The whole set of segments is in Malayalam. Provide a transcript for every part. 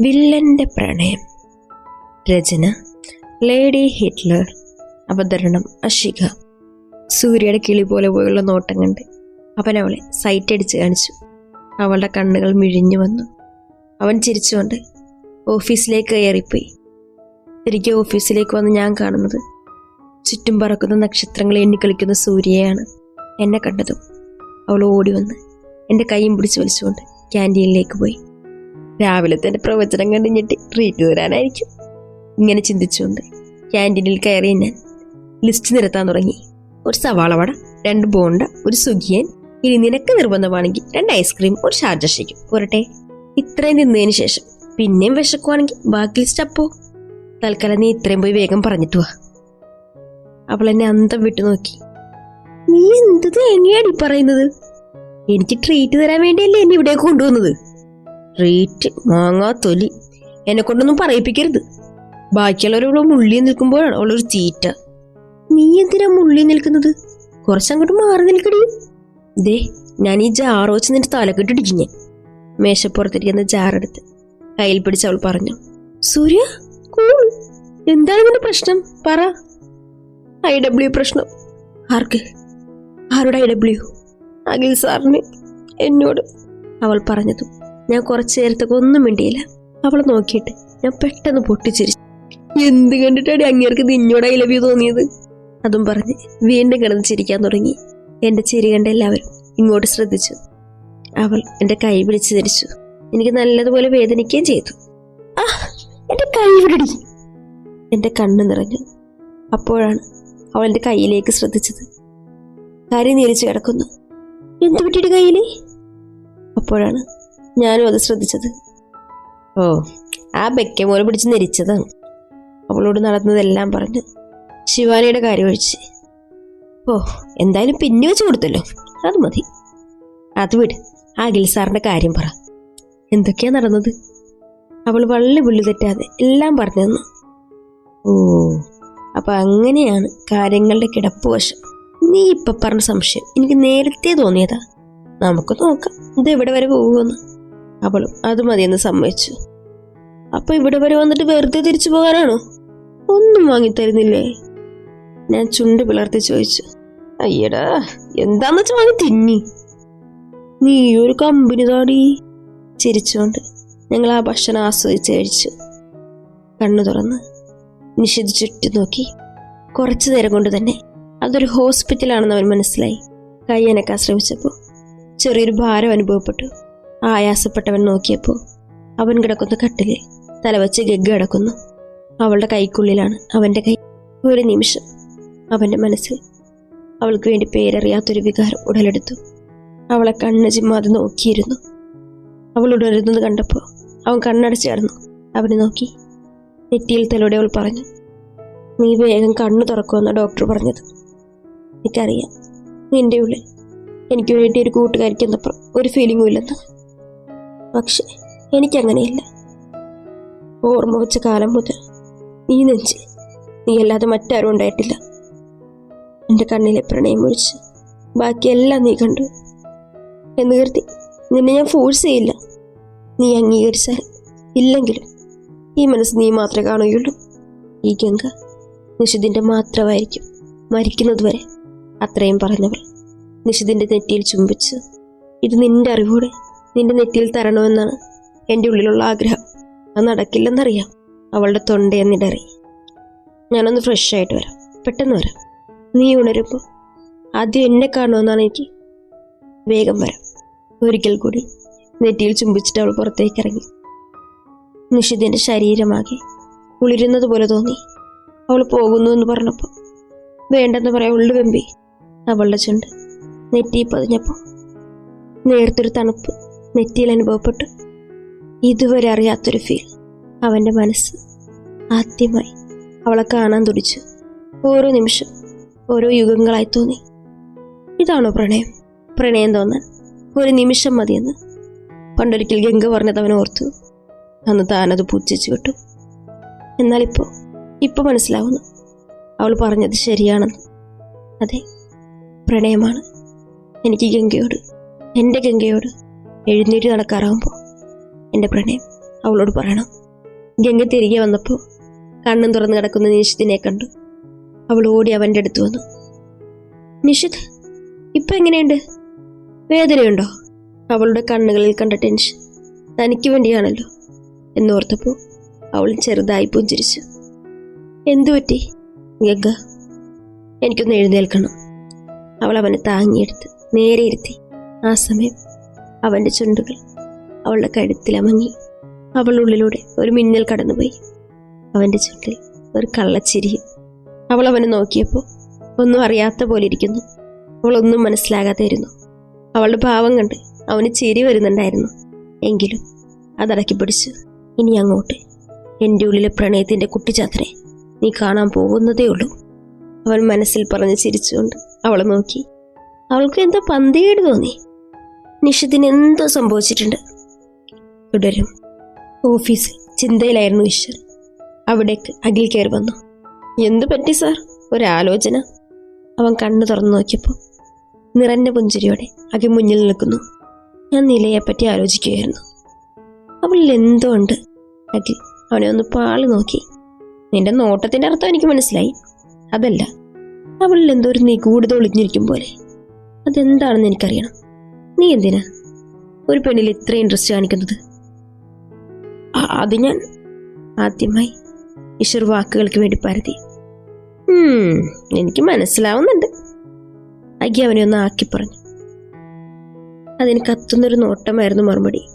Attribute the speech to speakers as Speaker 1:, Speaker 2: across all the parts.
Speaker 1: വില്ലന്റെ പ്രണയം. രചന ലേഡി ഹിറ്റ്ലർ. അവതരണം അഷിക. സൂര്യയുടെ കിളി പോലെ പോയുള്ള നോട്ടം കണ്ട് അവൻ അവളെ സൈറ്റ് അടിച്ച് കാണിച്ചു. അവളുടെ കണ്ണുകൾ മിഴിഞ്ഞു വന്നു. അവൻ ചിരിച്ചുകൊണ്ട് ഓഫീസിലേക്ക് കയറിപ്പോയി. തിരികെ ഓഫീസിലേക്ക് വന്ന് ഞാൻ കാണുന്നത് ചുറ്റും പറക്കുന്ന നക്ഷത്രങ്ങളെ എണ്ണിക്കളിക്കുന്ന സൂര്യയാണ് എന്നെ കണ്ടതും അവൾ ഓടി വന്ന് എന്റെ കൈയും പിടിച്ച് വലിച്ചുകൊണ്ട് ക്യാന്റീനിലേക്ക് പോയി. രാവിലത്തെ തന്നെ പ്രവചനം കണ്ട് ഞെട്ടി ട്രീറ്റ് തരാനായിരിക്കും ഇങ്ങനെ ചിന്തിച്ചുകൊണ്ട് ക്യാന്റീനിൽ കയറി ഞാൻ ലിസ്റ്റ് നിരത്താൻ തുടങ്ങി. ഒരു സവാള വട രണ്ട് ബോണ്ട ഒരു സുഖിയൻ ഇനി നിനക്ക് നിർബന്ധമാണെങ്കിൽ രണ്ട് ഐസ്ക്രീം ഒരു ഷാർജ ഷേക്കും പോരട്ടെ ഇത്രയും തിന്നതിന് ശേഷം പിന്നെയും വിശക്കുവാണെങ്കിൽ ബാക്കി ലിസ്റ്റ് അപ്പോ. തൽക്കാലം നീ ഇത്രയും പോയി വേഗം പറഞ്ഞിട്ട് വാ. അവൾ എന്നെ അന്തം വിട്ടു നോക്കി. നീ എന്ത് തേങ്ങയാടി പറയുന്നത്? എനിക്ക് ട്രീറ്റ് തരാൻ വേണ്ടിയല്ലേ എന്നെ ഇവിടെ കൊണ്ടുവന്നത്? ട്രീറ്റ് മാങ്ങാ തൊലി. എന്നെ കൊണ്ടൊന്നും പറയിപ്പിക്കരുത്. ബാക്കിയുള്ളവരോട് മുള്ളി നിൽക്കുമ്പോഴാണ് അവളൊരു ചീറ്റ. നീ എന്തിനാ മുള്ളി നിൽക്കുന്നത്? കുറച്ചങ്ങോട്ട് മാറി നിൽക്കടി. ദേ ഞാൻ ഈ ജാറ് വെച്ച് നിന്റെ തലക്കെട്ടിടിക്കും ഞാൻ. മേശപ്പുറത്തിരിക്കുന്ന ജാറെടുത്ത് കയ്യിൽ പിടിച്ച് അവൾ പറഞ്ഞു. സൂര്യ കൂൾ. എന്താണ് നിന്റെ പ്രശ്നം? പറ. ഐ ഡബ്ല്യു പ്രശ്നം. ആർക്ക്? ആരുടെ ഐ ഡബ്ല്യു അഖിൽ സാറിന് എന്നോട്. അവൾ പറഞ്ഞതും ഞാൻ കുറച്ചു നേരത്തേക്ക് ഒന്നും മിണ്ടിയില്ല. അവളെ നോക്കിയിട്ട് ഞാൻ പെട്ടെന്ന് പൊട്ടിച്ചിരിച്ചു. എന്ത് കണ്ടിട്ടാണ് അങ്ങേർക്ക് നിന്നോട് ഐ ലവ് യു തോന്നിയത്? അതും പറഞ്ഞ് വീണ്ടും കിടന്ന് ചിരിക്കാൻ തുടങ്ങി. എന്റെ ചിരി കണ്ട എല്ലാവരും ഇങ്ങോട്ട് ശ്രദ്ധിച്ചു. അവൾ എന്റെ കൈ പിടിച്ച് ധരിച്ചു എനിക്ക് നല്ലതുപോലെ വേദനിക്കുകയും ചെയ്തു. ആ എന്റെ കൈ വിടടി. എന്റെ കണ്ണ് നിറഞ്ഞു. അപ്പോഴാണ് അവൾ എന്റെ കയ്യിലേക്ക് ശ്രദ്ധിച്ചത്. കരി നീരിച്ചു കിടക്കുന്നു. എന്ത് പറ്റിയിട്ട് കയ്യിൽ അപ്പോഴാണ് ഞാനും അത് ശ്രദ്ധിച്ചത്. ഓ. ആ ബെക്കെ മോനെ പിടിച്ച് നെരിച്ചതാണ്. അവളോട് നടന്നതെല്ലാം പറഞ്ഞ് ശിവാനിയുടെ കാര്യം ഒഴിച്ച്. ഓ എന്തായാലും പിന്നെ വെച്ച് കൊടുത്തല്ലോ. അത് മതി. അത് വിട്. ആ അഖിൽ സാറിന്റെ കാര്യം പറ. എന്തൊക്കെയാ നടന്നത്? അവൾ വള്ളി പുള്ളി തെറ്റാതെ എല്ലാം പറഞ്ഞു തന്നു. ഓ അപ്പൊ അങ്ങനെയാണ് കാര്യങ്ങളുടെ കിടപ്പ് വശം. നീ ഇപ്പൊ പറഞ്ഞ സംശയം എനിക്ക് നേരത്തെ തോന്നിയതാ. നമുക്ക് നോക്കാം. ഇത് എവിടെ വരെ പോകുമെന്ന്. അവളും അത് മതിയെന്ന് സമ്മതിച്ചു. അപ്പൊ ഇവിടെ വരെ വന്നിട്ട് വെറുതെ തിരിച്ചു പോകാനാണോ? ഒന്നും വാങ്ങിത്തരുന്നില്ലേ? ഞാൻ ചുണ്ട് പിളർത്തി ചോദിച്ചു. അയ്യടാ എന്താന്ന് വെച്ചാൽ വാങ്ങി തിന്നി. നീ ഒരു കമ്പനി താടി? ചിരിച്ചുകൊണ്ട് ഞങ്ങൾ ആ ഭക്ഷണം ആസ്വദിച്ച് കഴിച്ചു. കണ്ണു തുറന്ന് നിഷിത് ചുറ്റും നോക്കി. കുറച്ചു നേരം കൊണ്ട് തന്നെ അതൊരു ഹോസ്പിറ്റലാണെന്ന് അവൻ മനസ്സിലായി. കൈ ശ്രമിച്ചപ്പോൾ ചെറിയൊരു ഭാരം അനുഭവപ്പെട്ടു. ആയാസപ്പെട്ടവൻ നോക്കിയപ്പോൾ അവൻ കിടക്കുന്ന കട്ടിലിൽ തലവച്ച് ഗഗ് കിടക്കുന്നു. അവളുടെ കൈക്കുള്ളിലാണ് അവന്റെ കൈ. ഒരു നിമിഷം അവന്റെ മനസ്സിൽ അവൾക്ക് വേണ്ടി പേരറിയാത്തൊരു വികാരം ഉടലെടുത്തു. അവളെ കണ്ണ് ചിമ്മാതെ നോക്കിയിരുന്നു. അവൾ ഉടരുന്നത് കണ്ടപ്പോൾ അവൻ കണ്ണടച്ച് കടന്നു. അവനെ നോക്കി നെറ്റിയിൽ തലോടെ അവൾ പറഞ്ഞു നീ വേഗം കണ്ണു തുറക്കുമെന്ന ഡോക്ടർ പറഞ്ഞത്. എനിക്കറിയാം. നിന്റെ ഉള്ളിൽ എനിക്ക് വേണ്ടി ഒരു കൂട്ടുകാരിക്ക് എന്നപ്പുറം ഒരു ഫീലിംഗും ഇല്ലെന്ന്. പക്ഷെ എനിക്കങ്ങനെയില്ല. ഓർമ്മ വെച്ച കാലം മുതൽ നീ നെഞ്ചിൽ നീ അല്ലാതെ മറ്റാരും ഉണ്ടായിട്ടില്ല. എന്റെ കണ്ണിലെ പ്രണയം ഒഴിച്ച് ബാക്കിയെല്ലാം നീ കണ്ടു. എന്ന് കരുതി നിന്നെ ഞാൻ ഫോഴ്സ് ചെയ്യില്ല. നീ അംഗീകരിച്ചാൽ ഇല്ലെങ്കിലും ഈ മനസ്സ് നീ മാത്രമേ കാണുകയുള്ളൂ. ഈ ഗംഗ നിഷിദിന്റെ മാത്രമായിരിക്കും മരിക്കുന്നതുവരെ അത്രയും പറഞ്ഞവൾ നിഷിദിന്റെ നെറ്റിയിൽ ചുംബിച്ച് ഇത് നിന്റെ അറിവോടെ നിന്റെ നെറ്റിയിൽ തരണമെന്നാണ് എന്റെ ഉള്ളിലുള്ള ആഗ്രഹം. അത് നടക്കില്ലെന്നറിയാം. അവളുടെ തൊണ്ടയെന്നിടറി ഞാനൊന്ന് ഫ്രഷ് ആയിട്ട് വരാം. പെട്ടെന്ന് വരാം. നീ ഉണരുമ്പോൾ ആദ്യം എന്നെ കാണുമെന്നാണ് എനിക്ക് വേഗം വരാം. ഒരിക്കൽ കൂടി നെറ്റിയിൽ ചുംബിച്ചിട്ട് അവൾ പുറത്തേക്ക് ഇറങ്ങി. നിഷിതിന്റെ ശരീരമാകെ കുളിരുന്നത് പോലെ തോന്നി. അവൾ പോകുന്നു എന്ന് പറഞ്ഞപ്പോൾ വേണ്ടെന്ന് പറയാൻ ഉള്ളു വെമ്പി. അവളുടെ ചുണ്ട് നെറ്റി പതിഞ്ഞപ്പോൾ നേർത്തൊരു തണുപ്പ് നെറ്റിയിൽ അനുഭവപ്പെട്ടു. ഇതുവരെ അറിയാത്തൊരു ഫീൽ അവന്റെ മനസ്സ് ആദ്യമായി അവളെ കാണാൻ തുടിച്ചു. ഓരോ നിമിഷം ഓരോ യുഗങ്ങളായി തോന്നി. ഇതാണോ പ്രണയം? പ്രണയം തോന്നാൻ ഒരു നിമിഷം മതിയെന്ന് പണ്ടൊരിക്കൽ ഗംഗ പറഞ്ഞത് അവൻ ഓർത്തു. അന്ന് താനത് പൂജിച്ചു വിട്ടു. എന്നാലിപ്പോൾ ഇപ്പോൾ മനസ്സിലാവുന്നു. അവൾ പറഞ്ഞത് ശരിയാണെന്ന്. അതെ പ്രണയമാണ്. എനിക്ക് ഗംഗയോട് എന്റെ ഗംഗയോട് എഴുന്നേറ്റ് നടക്കാറാകുമ്പോൾ എന്റെ പ്രണയം അവളോട് പറയണം. ഗംഗ തിരികെ വന്നപ്പോൾ കണ്ണും തുറന്ന് കിടക്കുന്ന നിഷിത്തിനെ കണ്ടു. അവൾ ഓടി അവന്റെ അടുത്ത് വന്നു. നിഷിത് ഇപ്പം എങ്ങനെയുണ്ട്? വേദനയുണ്ടോ? അവളുടെ കണ്ണുകളിൽ കണ്ട ടെൻഷൻ തനിക്ക് വേണ്ടിയാണല്ലോ എന്നോർത്തപ്പോൾ അവൾ ചെറുതായി പുഞ്ചിരിച്ചു. എന്തു പറ്റി? ഗംഗ എനിക്കൊന്ന് എഴുന്നേൽക്കണം. അവൾ അവനെ താങ്ങിയെടുത്ത് നേരെ ഇരുത്തി. ആ സമയം അവന്റെ ചുണ്ടുകൾ അവളുടെ കഴുത്തിൽ അമങ്ങി അവളുള്ളിലൂടെ ഒരു മിന്നൽ കടന്നുപോയി. അവന്റെ ചുണ്ടിൽ ഒരു കള്ളച്ചിരിയും അവൾ അവനെ നോക്കിയപ്പോൾ ഒന്നും അറിയാത്ത പോലെ ഇരിക്കുന്നു. അവളൊന്നും മനസ്സിലാകാതെയിരുന്നു അവളുടെ ഭാവം കണ്ട് അവന് ചിരി വരുന്നുണ്ടായിരുന്നു. എങ്കിലും അതടക്കി പിടിച്ചു. ഇനി അങ്ങോട്ട് എന്റെ ഉള്ളിലെ പ്രണയത്തിന്റെ കുട്ടിച്ചാത്രേ നീ കാണാൻ പോകുന്നതേ ഉള്ളൂ. അവൻ മനസ്സിൽ പറഞ്ഞ് ചിരിച്ചുകൊണ്ട് അവളെ നോക്കി. അവൾക്ക് എന്തോ പന്തികേട് തോന്നി. നിഷിദിന് എന്തോ സംഭവിച്ചിട്ടുണ്ട്. തുടരും. ഓഫീസിൽ ചിന്തയിലായിരുന്നു ഈശ്വർ. അവിടേക്ക് അഖിൽ കയറി വന്നു. എന്തു പറ്റി സാർ? ഒരാലോചന. അവൻ കണ്ണു തുറന്നു നോക്കിയപ്പോൾ നിറഞ്ഞ പുഞ്ചിരിയോടെ അഖിൽ മുന്നിൽ നിൽക്കുന്നു. ഞാൻ നിലയെപ്പറ്റി ആലോചിക്കുകയായിരുന്നു. അവളിൽ എന്തോ ഉണ്ട്? അഖിൽ അവനെ ഒന്ന് പാളി നോക്കി. നിന്റെ നോട്ടത്തിന്റെ അർത്ഥം എനിക്ക് മനസ്സിലായി. അതല്ല അവളിൽ എന്തോ ഒരു നിഗൂഢത ഒളിഞ്ഞിരിക്കും പോലെ. അതെന്താണെന്ന് എനിക്കറിയണം. നീ എന്തിനാ? ഒരു പെണ്ണിൽ ഇത്ര ഇൻട്രസ്റ്റ് കാണിക്കുന്നത്. അത് ഞാൻ ആദ്യമായി ഈശ്വർ വാക്കുകൾക്ക് വേണ്ടി പരതി. "ഉം, എനിക്ക് മനസ്സിലാവുന്നുണ്ട്. അഗ്ഗി അവനെ ഒന്ന് ആക്കി പറഞ്ഞു. അതിന് കത്തുന്നൊരു നോട്ടമായിരുന്നു മറുപടി.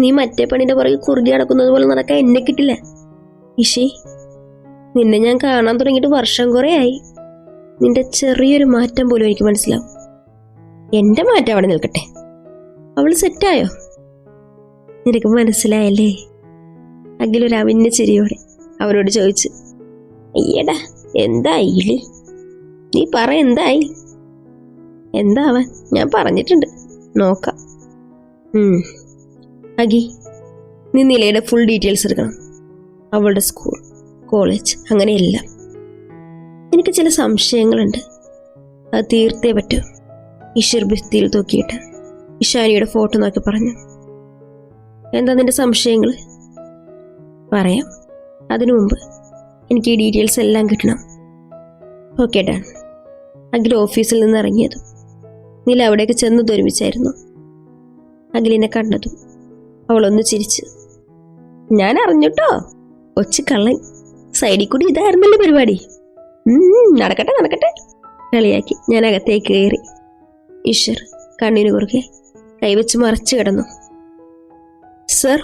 Speaker 1: നീ മറ്റേ പണിന്റെ പുറകെ കുറുകി നടക്കുന്നത് പോലെ നടക്കാൻ എന്നെ കിട്ടില്ല. ഇഷി നിന്നെ ഞാൻ കാണാൻ തുടങ്ങിയിട്ട് വർഷം കുറേ ആയി നിന്റെ ചെറിയൊരു മാറ്റം പോലും എനിക്ക് മനസ്സിലാവും. എന്റെ മാറ്റം അവിടെ നിൽക്കട്ടെ. അവൾ സെറ്റായോ? നിനക്ക് മനസ്സിലായല്ലേ? അഖിലൊരു അവിഞ്ഞ ചിരിയോടെ അവരോട് ചോദിച്ചു. അയ്യടാ എന്തായില്ലേ നീ പറ എന്തായി? എന്താവാൻ ഞാൻ പറഞ്ഞിട്ടുണ്ട്. നോക്കാം. അഗി നീ നിലയുടെ ഫുൾ ഡീറ്റെയിൽസ് എടുക്കണം. അവളുടെ സ്കൂൾ കോളേജ് അങ്ങനെയെല്ലാം എനിക്ക് ചില സംശയങ്ങളുണ്ട്. അത് തീർത്തേ പറ്റൂ. ഈശ്വർ ഭിത്തിയിൽ തൂക്കിയിട്ട്. ഇഷാനിയുടെ ഫോട്ടോ നോക്കി പറഞ്ഞു. എന്താ നിന്റെ സംശയങ്ങൾ പറയാം. അതിനു മുമ്പ് എനിക്ക് ഈ ഡീറ്റെയിൽസ് എല്ലാം കിട്ടണം. Okay Dan. അഖിൽ ഓഫീസിൽ നിന്ന് ഇറങ്ങിയതും നീല അവിടേക്ക് ചെന്ന് ഒരുമിച്ചായിരുന്നു അഖിലിനെ കണ്ടതും അവളൊന്ന് ചിരിച്ചു ഞാൻ അറിഞ്ഞിട്ടോ? ഒച്ച കള്ളൻ. സൈഡിൽ കൂടി ഇതായിരുന്നല്ലോ പരിപാടി? നടക്കട്ടെ നടക്കട്ടെ. കളിയാക്കി ഞാൻ അകത്തേക്ക് കയറി. ഈശ്വർ കണ്ണിന് കുറുകെ കൈവച്ച് മറച്ചു കിടന്നു. സർ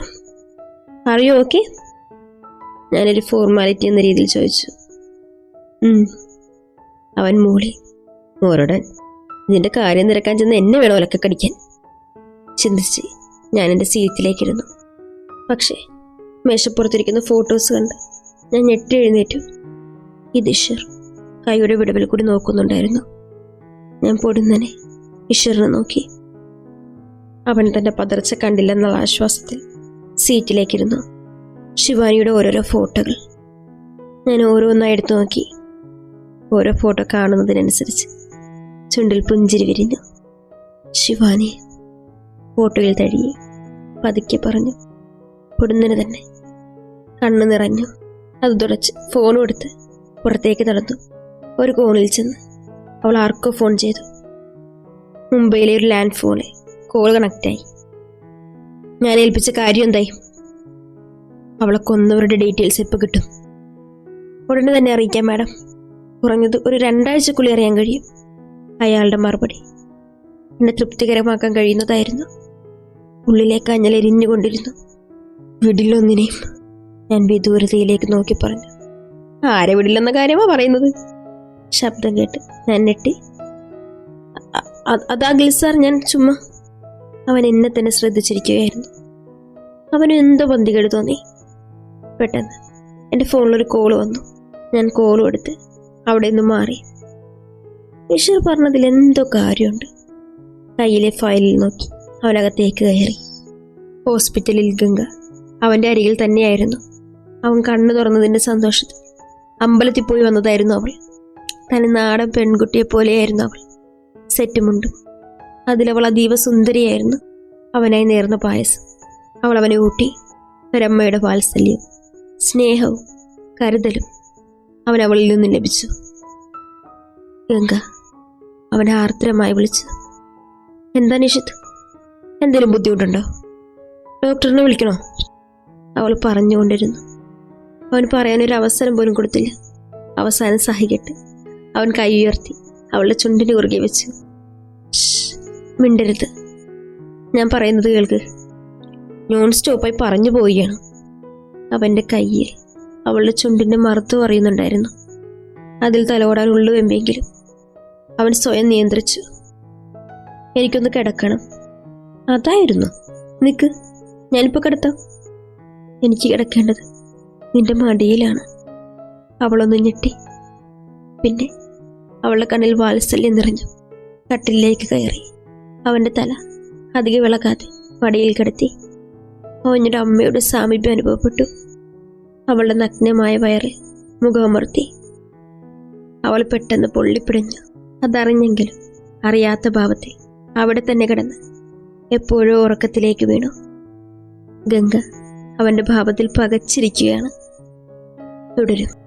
Speaker 1: അറിയോ ഓക്കെ ഞാനൊരു ഫോർമാലിറ്റി എന്ന രീതിയിൽ ചോദിച്ചു. അവൻ മൂളി മോരോടൻ ഇതിന്റെ കാര്യം നിരക്കാൻ ചെന്ന് എന്നെ വേണം ഒലക്ക കടിക്കാൻ ചിന്തിച്ച് ഞാൻ എന്റെ സീറ്റിലേക്കിരുന്നു. പക്ഷേ മേശപ്പുറത്തിരിക്കുന്ന ഫോട്ടോസ് കണ്ട് ഞാൻ ഞെട്ടി എഴുന്നേറ്റു. ഇത് ഈശ്വർ കൈയുടെ വിടവിൽ കൂടി നോക്കുന്നുണ്ടായിരുന്നു. ഞാൻ പൊടുന്നനെ ഇഷറിനെ നോക്കി അവൻ തന്റെ പതർച്ച കണ്ടില്ലെന്നുള്ള ആശ്വാസത്തിൽ സീറ്റിലേക്കിരുന്നു. ശിവാനിയുടെ ഓരോരോ ഫോട്ടോകൾ. ഞാൻ ഓരോന്നായി എടുത്തു നോക്കി. ഓരോ ഫോട്ടോ കാണുന്നതിനനുസരിച്ച് ചുണ്ടിൽ പുഞ്ചിരി വിരിഞ്ഞു. ശിവാനി ഫോട്ടോയിൽ തഴിയെ പതുക്കെ പറഞ്ഞു പൊടുന്നതിന് തന്നെ. കണ്ണു നിറഞ്ഞു. അത് തുടച്ച് ഫോൺ എടുത്ത് പുറത്തേക്ക് നടന്നു. ഒരു കോണിൽ ചെന്ന് അവൾ ആർക്കോ ഫോൺ ചെയ്തു. മുംബൈയിലെ ഒരു ലാൻഡ് ഫോണിൽ കോൾ കണക്റ്റായി ഞാൻ ഏൽപ്പിച്ച കാര്യം എന്തായി? അവളെ കൊന്നവരുടെ ഡീറ്റെയിൽസ് ഇപ്പോൾ കിട്ടും. ഉടനെ തന്നെ അറിയിക്കാം മാഡം. കുറഞ്ഞത് ഒരു രണ്ടാഴ്ചക്കുള്ളിൽ അറിയാൻ കഴിയും അയാളുടെ മറുപടി. എന്നെ തൃപ്തികരമാക്കാൻ കഴിയുന്നതായിരുന്നു. ഉള്ളിലേക്ക് അഞ്ഞലെരിഞ്ഞുകൊണ്ടിരുന്നു വിടില്ലൊന്നിനെയും ഞാൻ വിദൂരതയിലേക്ക് നോക്കി പറഞ്ഞു. ആരെ വിടില്ലെന്ന കാര്യമാ പറയുന്നത്? ശബ്ദം കേട്ട് ഞാൻ ഞെട്ടി. അതാ ഗിൽ സാർ ഞാൻ ചുമ്മാ അവൻ എന്നെ തന്നെ ശ്രദ്ധിച്ചിരിക്കുകയായിരുന്നു. അവന് എന്തോ പന്തികേട് തോന്നി. പെട്ടെന്ന് എന്റെ ഫോണിലൊരു കോൾ വന്നു. ഞാൻ കോളും എടുത്ത് അവിടെ നിന്ന് മാറി. ഈശ്വർ പറഞ്ഞതിൽ എന്തോ കാര്യമുണ്ട്. കയ്യിലെ ഫയലിൽ നോക്കി അവനകത്തേക്ക് കയറി. ഹോസ്പിറ്റലിൽ ഗംഗ അവന്റെ അരികിൽ തന്നെയായിരുന്നു. അവൻ കണ്ണു തുറന്നതിന്റെ സന്തോഷത്തിൽ അമ്പലത്തിൽ പോയി വന്നതായിരുന്നു അവൾ. തനി നാടൻ പെൺകുട്ടിയെ പോലെയായിരുന്നു അവൾ. സെറ്റുമുണ്ടും അതിലവൾ അതീവ സുന്ദരിയായിരുന്നു. അവനായി നേർന്ന പായസം. അവൾ അവനെ ഊട്ടി. ഒരമ്മയുടെ വാത്സല്യം സ്നേഹവും കരുതലും അവൻ അവളിൽ നിന്നും ലഭിച്ചു. ഗംഗ അവൻ ആർദ്രമായി വിളിച്ചു. എന്താ നിഷിത്? എന്തെങ്കിലും ബുദ്ധിമുട്ടുണ്ടോ? ഡോക്ടറിനെ വിളിക്കണോ? അവൾ പറഞ്ഞുകൊണ്ടിരുന്നു. അവൻ പറയാനൊരു അവസരം പോലും കൊടുത്തില്ല. അവസാനം സഹിക്കട്ടെ. അവൻ കൈ ഉയർത്തി അവളുടെ ചുണ്ടിന് കുറുകെ വെച്ചു. "ശ്ശ്, മിണ്ടരുത്. ഞാൻ പറയുന്നത് കേൾക്ക്. നോൺ സ്റ്റോപ്പായി പറഞ്ഞു പോവുകയാണ്. അവന്റെ കയ്യിൽ അവളുടെ ചുണ്ടിന്റെ മറുത്ത് പറയുന്നുണ്ടായിരുന്നു. അതിൽ തലോടാൻ ഉള്ളുവെമ്പെങ്കിലും അവൻ സ്വയം നിയന്ത്രിച്ചു. എനിക്കൊന്ന് കിടക്കണം. അതായിരുന്നു. നിക്ക് ഞാനിപ്പോൾ കിടത്താം. എനിക്ക് കിടക്കേണ്ടത് നിന്റെ മടിയിലാണ്. അവളൊന്ന് ഞെട്ടി. പിന്നെ അവളുടെ കണ്ണിൽ വാത്സല്യം നിറഞ്ഞു. കട്ടിലേക്ക് കയറി. അവന്റെ തല അധികം വിളക്കാതെ പടിയിൽ കിടത്തി. അവഞ്ഞൊരു അമ്മയുടെ സാമീപ്യം അനുഭവപ്പെട്ടു. അവളുടെ നഗ്നമായ വയറിൽ മുഖമർത്തി അവൾ പെട്ടെന്ന് പൊള്ളിപ്പിടഞ്ഞു. അതറിഞ്ഞെങ്കിലും അറിയാത്ത ഭാവത്തിൽ അവിടെ തന്നെ കിടന്ന് എപ്പോഴോ ഉറക്കത്തിലേക്ക് വീണു. ഗംഗ അവന്റെ ഭാവത്തിൽ പകച്ചിരിക്കുകയാണ്. തുടരും.